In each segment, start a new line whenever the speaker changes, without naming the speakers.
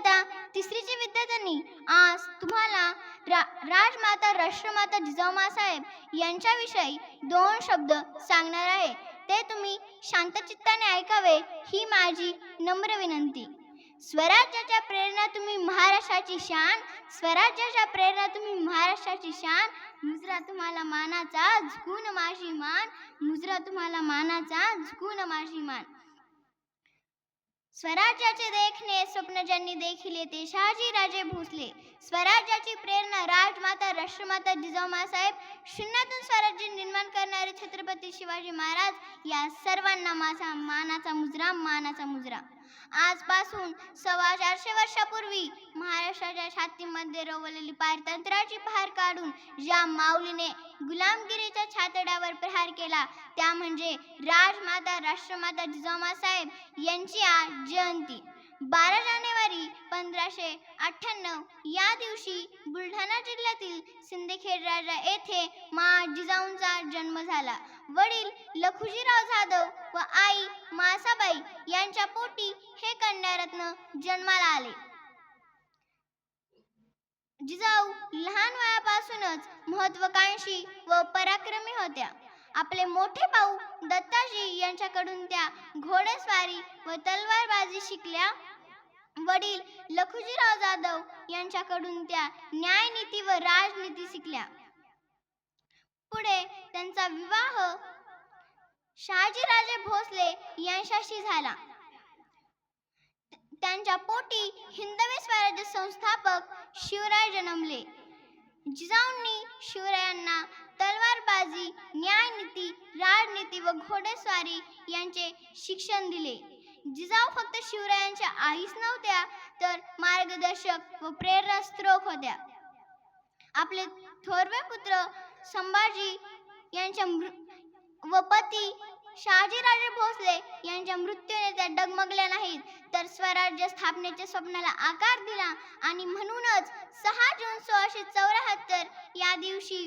इयत्ता तिसरीच्या विद्यार्थ्यांनी आज तुम्हाला रा राजमाता राष्ट्रमाता जिजाऊ साहेब यांच्याविषयी दोन शब्द सांगणार आहे. ते तुम्ही शांतचित्ताने ऐकावे ही माझी नम्र विनंती. स्वराज्याच्या प्रेरणा तुम्ही महाराष्ट्राची शान स्वराज्याच्या प्रेरणा तुम्ही महाराष्ट्राची शान मुजरा तुम्हाला मानाचा झुकून माझी मान मुजरा तुम्हाला मानाचा झुकून माझी मान. स्वराज्याचे देखणे स्वप्न ज्यांनी देखिले ते शहाजी राजे भोसले. स्वराज्याची प्रेरणा राजमाता राष्ट्रमाता जिजाऊ साहेब शून्यातून स्वराज्य निर्माण करणारे छत्रपती शिवाजी महाराज या सर्वांना माझा मानाचा मुजरा मानाचा मुजरा. आजपासून सव्वा चारशे वर्षापूर्वी महाराष्ट्राच्या छातीमध्ये रोवलेली पारतंत्र्याची पहार काढून ज्या माऊलीने गुलामगिरीच्या छातड्यावर प्रहार केला त्या म्हणजे राजमाता राष्ट्रमाता जिजामासाहेब यांची आज जयंती. बारा जानेवारी पंधराशे अठ्ठ्याण्णव या दिवशी बुलढाणा जिल्ह्यातील सिंदखेड राजा येथे मा जिजाऊंचा जन्म झाला. वडील लखुजीराव जाधव यांच्या पोटी हे कन्यारत्न जन्माला आले. जिजाऊ लहान वयापासूनच महत्वाकांक्षी व पराक्रमी होत्या. आपले मोठे भाऊ दत्ताजी यांच्याकडून त्या घोडेस्वारी व तलवारबाजी शिकल्या. वडील लखुजीराव जाधव यांच्याकडून त्या न्यायनीती व राजनीती शिकल्या. पुढे त्यांचा विवाह शहाजीराजे भोसले यांच्याशी झाला. त्यांच्या पोटी हिंदवी स्वराज्य संस्थापक शिवराय जन्मले. जिजाऊंनी शिवरायांना तलवारबाजी न्यायनीती राजनीती व घोडेस्वारी यांचे शिक्षण दिले. जिजाऊ फक्त शिवरायांच्या आईच नव्हत्या तर मार्गदर्शक व प्रेरणा स्त्रोत होत्या. आपले थोरवे पुत्र संभाजी यांच्या मृ- व पती शहाजीराजे भोसले यांच्या मृत्यूने त्या डगमगल्या नाहीत. तर स्वराज्य स्थापनेच्या स्वप्नाला आकार दिला आणि म्हणूनच सहा जून सोळाशे चौऱ्याहत्तर या दिवशी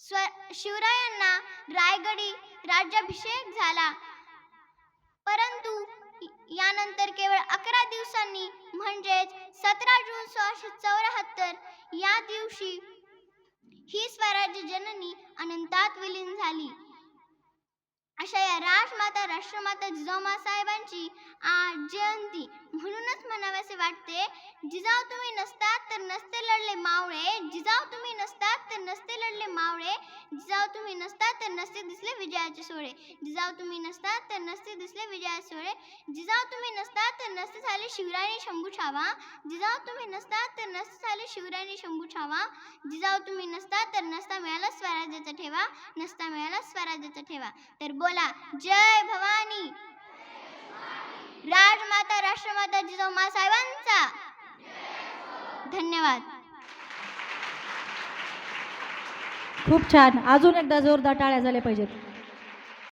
स्व शिवरायांना रायगडी राज्याभिषेक झाला. परंतु यानंतर केवळ अकरा दिवसांनी म्हणजेच सतरा जून सोळाशे चौऱ्याहत्तर या दिवशी ही स्वराज्य जननी अनंतात विलीन झाली. अशा या राजमाता राष्ट्रमाता जिजाऊ साहेबांची आज जयंती. म्हणूनच म्हणावेसे वाटते जिजाऊ तुम्ही नसतात तर नसते लढले मावळे. जिजाऊ तुम्ही नसतात तर नसते लढले मावळे. जिजाऊ तुम्ही नसतात तर नसते दिसले विजयाचे सोहळे. जिजाऊ तुम्ही नसतात तर नसते दिसले विजयाचे सोहळे. जिजाऊ तुम्ही नसतात तर नसते झाले शिवराणी शंभू छावा. जिजाऊ तुम्ही नसतात तर नसते झाले शिवराणी शंभू छावा. जिजाऊ तुम्ही नसतात तर नसता मिळाला स्वराज्याचा ठेवा. नसता मिळाला स्वराज्याचा ठेवा. तर बोल. जय भवानी. राजमाता राष्ट्रमाता जिजाऊ साहेबांचा धन्यवाद.
खूप छान. अजून एकदा जोरदार टाळ्या झाल्या पाहिजेत.